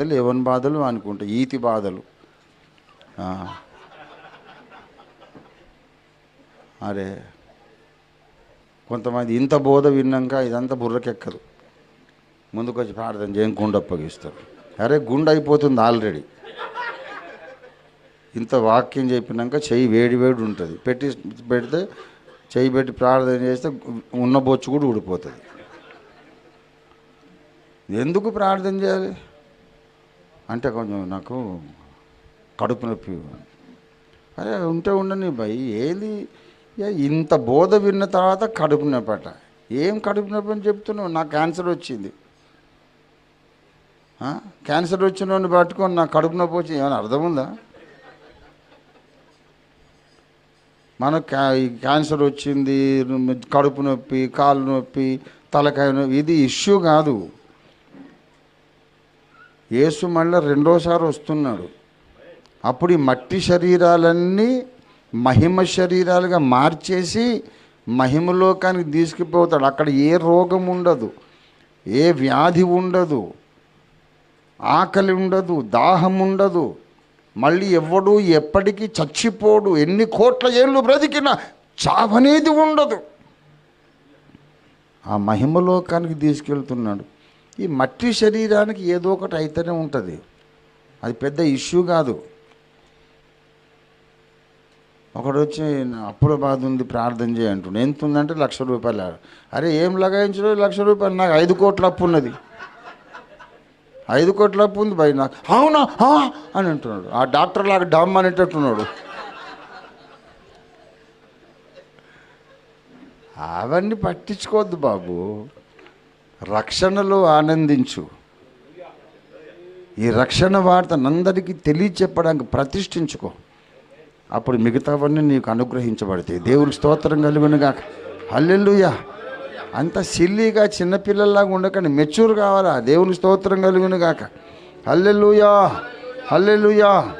బాధలు ఎవరి బాధలు అనుకుంటా. ఈతి బాధలు. అరే కొంతమంది ఇంత బోధ విన్నాక ఇదంతా బుర్రకెక్కదు. ముందుకు వచ్చి ప్రార్థన చేయం గుండె అప్పగిస్తారు. అరే గుండె అయిపోతుంది ఆల్రెడీ. ఇంత వాక్యం చెప్పినాక చెయ్యి వేడి వేడి ఉంటుంది. పెట్టి పెడితే చెయ్యి పెట్టి ప్రార్థన చేస్తే ఉన్న బొచ్చు కూడా ఊడిపోతుంది. ఎందుకు ప్రార్థన చేయాలి? అంటే కొంచెం నాకు కడుపు నొప్పి. అరే ఉంటే ఉండని భయ్ ఏది? ఇంత బోధ విన్న తర్వాత కడుపు నొప్పట. ఏం కడుపు నొప్పి అని చెప్తున్నావు? నాకు క్యాన్సర్ వచ్చింది. క్యాన్సర్ వచ్చిన పట్టుకొని నాకు కడుపు నొప్పి వచ్చింది ఏమైనా అర్థం ఉందా? మనకు క్యా- ఈ క్యాన్సర్ వచ్చింది కడుపు నొప్పి కాలు నొప్పి తలకాయ నొప్పి ఇది ఇష్యూ కాదు. యేసు మళ్ళీ రెండోసారి వస్తున్నాడు. అప్పుడు ఈ మట్టి శరీరాలన్నీ మహిమ శరీరాలుగా మార్చేసి మహిమలోకానికి తీసుకుపోతాడు. అక్కడ ఏ రోగం ఉండదు ఏ వ్యాధి ఉండదు ఆకలి ఉండదు దాహం ఉండదు. మళ్ళీ ఎవడు ఎప్పటికీ చచ్చిపోడు. ఎన్ని కోట్ల ఏళ్ళు బ్రతికినా చావనేది ఉండదు. ఆ మహిమలోకానికి తీసుకెళ్తున్నాడు. ఈ మట్టి శరీరానికి ఏదో ఒకటి అయితేనే ఉంటుంది. అది పెద్ద ఇష్యూ కాదు. ఒకడు వచ్చి అప్పుల బాధ ఉంది ప్రార్థన చేయంటుండే ఎంత ఉందంటే లక్ష రూపాయలు అరే ఏం లగాయించడం లక్ష రూపాయలు? నాకు ఐదు కోట్ల అప్పు ఉన్నది. ఐదు కోట్ల అప్పు ఉంది భయ నాకు. అవునా? అని అంటున్నాడు. ఆ డాక్టర్ లాగా డమ్ అనేటట్టున్నాడు. అవన్నీ పట్టించుకోవద్దు బాబు. రక్షణలో ఆనందించు. ఈ రక్షణ వార్తను అందరికీ తెలియచెప్పడానికి ప్రతిష్ఠించుకో. అప్పుడు మిగతావన్నీ నీకు అనుగ్రహించబడతాయి. దేవుడికి స్తోత్రం కలుగునుగా హల్లెల్లుయా అంత సిల్లీగా చిన్నపిల్లల్లాగా ఉండకండి. మెచ్యూర్ కావాలా? దేవుని స్తోత్రం కలుగునుగాక. Hallelujah hallelujah.